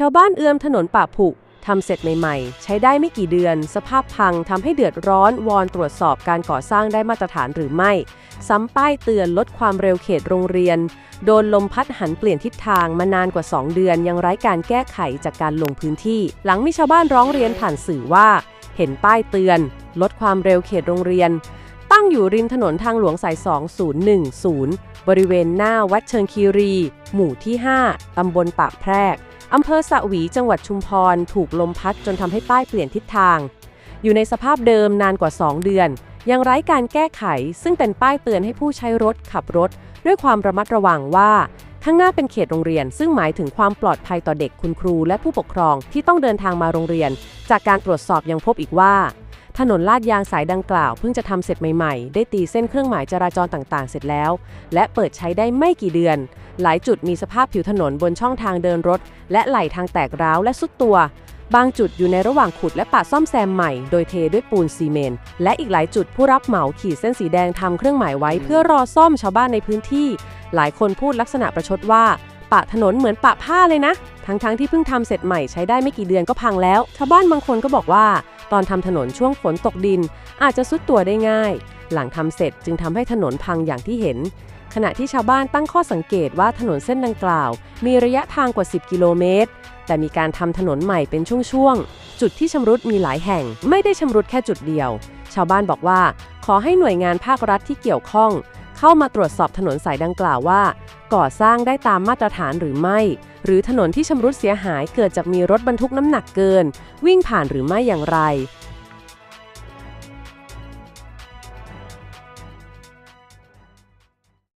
ชาวบ้านเอื้อมถนนป่าผุทำเสร็จใหม่ๆ ใช้ได้ไม่กี่เดือน สภาพพังทำให้เดือดร้อนวอนตรวจสอบการก่อสร้างได้มาตรฐานหรือไม่ ซ้ำป้ายเตือนลดความเร็วเขตโรงเรียน โดนลมพัดหันเปลี่ยนทิศทางมานานกว่า 2 เดือน ยังไร้การแก้ไขจากการลงพื้นที่ หลังมีชาวบ้านร้องเรียนผ่านสื่อว่า เห็นป้ายเตือน ลดความเร็วเขตโรงเรียน ตั้งอยู่ริมถนนทางหลวงสาย 2010 บริเวณหน้าวัดเชิงคีรี หมู่ที่ 5ตำบลปากแพรก อำเภอสะหวีจังหวัดชุมพร ถูกลมพัดจนทำให้ป้ายเปลี่ยนทิศทาง อยู่ในสภาพเดิมนานกว่า 2 เดือน ยังไร้การแก้ไข ซึ่งเป็นป้ายเตือนให้ผู้ใช้รถขับรถ ด้วยความระมัดระวังว่า ข้างหน้าเป็นเขตโรงเรียน ซึ่งหมายถึงความปลอดภัยต่อเด็กคุณครูและผู้ปกครองที่ต้องเดินทางมาโรงเรียน จากการตรวจสอบยังพบอีกว่า ถนนลาดยางสายดังกล่าวเพิ่งจะทำเสร็จใหม่ๆ ได้ตีเส้นเครื่องหมายจราจรต่างๆ เสร็จแล้ว และเปิดใช้ได้ไม่กี่เดือน หลายจุดมีสภาพผิวถนนบนช่องทางเดินรถ และไหลทางแตกร้าวและสุดตัว บางจุดอยู่ในระหว่างขุดและปะซ่อมแซมใหม่ โดยเทด้วยปูนซีเมนต์และอีกหลายจุดผู้รับเหมาขีดเส้นสีแดงทำเครื่องหมายไว้ เพื่อรอซ่อมชาวบ้านในพื้นที่ หลายคนพูดลักษณะประชดว่า ปะถนนเหมือนปะผ้าเลยนะ ทั้งๆทที่เพิ่งทำเสร็จใหม่ใช้ได้ไม่กี่เดือนก็พังแล้ว ชาวบ้านบางคนก็บอกว่า ตอนทำถนนช่วงฝนตกดิน อาจจะซุดตัวได้ง่าย หลังทำเสร็จจึงทำให้ถนนพังอย่างที่เห็น ขณะที่ชาวบ้านตั้งข้อสังเกตว่าถนนเส้นดังกล่าว มีระยะทางกว่า 10 กิโลเมตร แต่มีการทำถนนใหม่เป็นช่วงๆ จุดที่ชำรุดมีหลายแห่ง ไม่ได้ชำรุดแค่จุดเดียว ชาวบ้านบอกว่า ขอให้หน่วยงานภาครัฐที่เกี่ยวข้อง เข้ามาตรวจสอบถนนสายดังกล่าวว่า ก่อสร้างได้ตามมาตรฐานหรือไม่ หรือถนนที่ชำรุดเสียหายเกิดจากมีรถบรรทุกน้ำหนักเกิน วิ่งผ่านหรือไม่อย่างไร